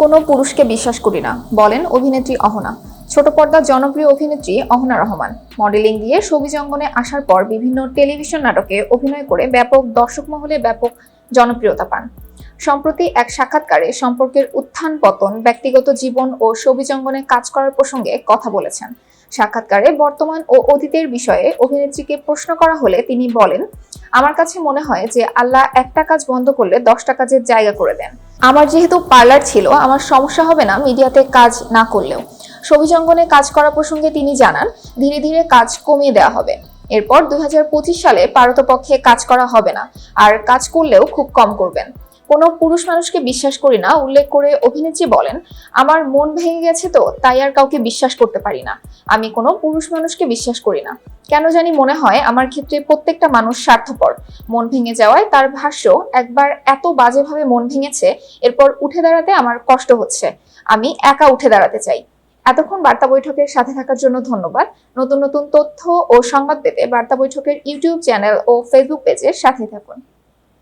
কোনো পুরুষকে বিশ্বাস করি না, বলেন অভিনেত্রী অহনা। ছোট পর্দার জনপ্রিয় অভিনেত্রী অহনা রহমান। মডেলিং দিয়ে ছবি জঙ্গনে আসার পর বিভিন্ন টেলিভিশন নাটকে অভিনয় করে ব্যাপক দর্শক মহলে ব্যাপক জনপ্রিয়তা পান। সম্প্রতি এক সাক্ষাৎকারে সম্পর্কের উত্থান পতন, ব্যক্তিগত জীবন ও ছবি জঙ্গনে কাজ করার প্রসঙ্গে কথা বলেছেন। সাক্ষাৎকারে বর্তমান ও অতীতের বিষয়ে অভিনেত্রীকে প্রশ্ন করা হলে তিনি বলেন, আমার কাছে মনে হয় যে আল্লাহ একটা কাজ বন্ধ করলে দশটা কাজের জায়গা করে দেন। আমার যেহেতু পার্লার ছিল, আমার সমস্যা হবে না মিডিয়াতে কাজ না করলেও। ছবি অঙ্গনে কাজ করা প্রসঙ্গে তিনি জানান, ধীরে ধীরে কাজ কমিয়ে দেওয়া হবে। এরপর দুই হাজার পঁচিশ সালে পারতপক্ষে কাজ করা হবে না, আর কাজ করলেও খুব কম করবেন। কোনো পুরুষ মানুষকে বিশ্বাস করি না, উল্লেখ করে অভিনেত্রী বলেন, আমার মন ভেঙে গেছে তো, তাই আর কাউকে বিশ্বাস করতে পারি না। আমি কোনো পুরুষ মানুষকে বিশ্বাস করি না। কেন জানি মনে হয় আমার ক্ষেত্রে প্রত্যেকটা মানুষ স্বার্থপর। মন ভেঙে যাওয়ায় তার ভাষ্য, একবার এত বাজেভাবে মন ভেঙেছে, এরপর উঠে দাঁড়াতে আমার কষ্ট হচ্ছে। আমি একা উঠে দাঁড়াতে চাই। এতক্ষণ বার্তা বৈঠকের সাথে থাকার জন্য ধন্যবাদ। নতুন নতুন তথ্য ও সংবাদ পেতে বার্তা বৈঠকের ইউটিউব চ্যানেল ও ফেসবুক পেজের সাথে থাকুন।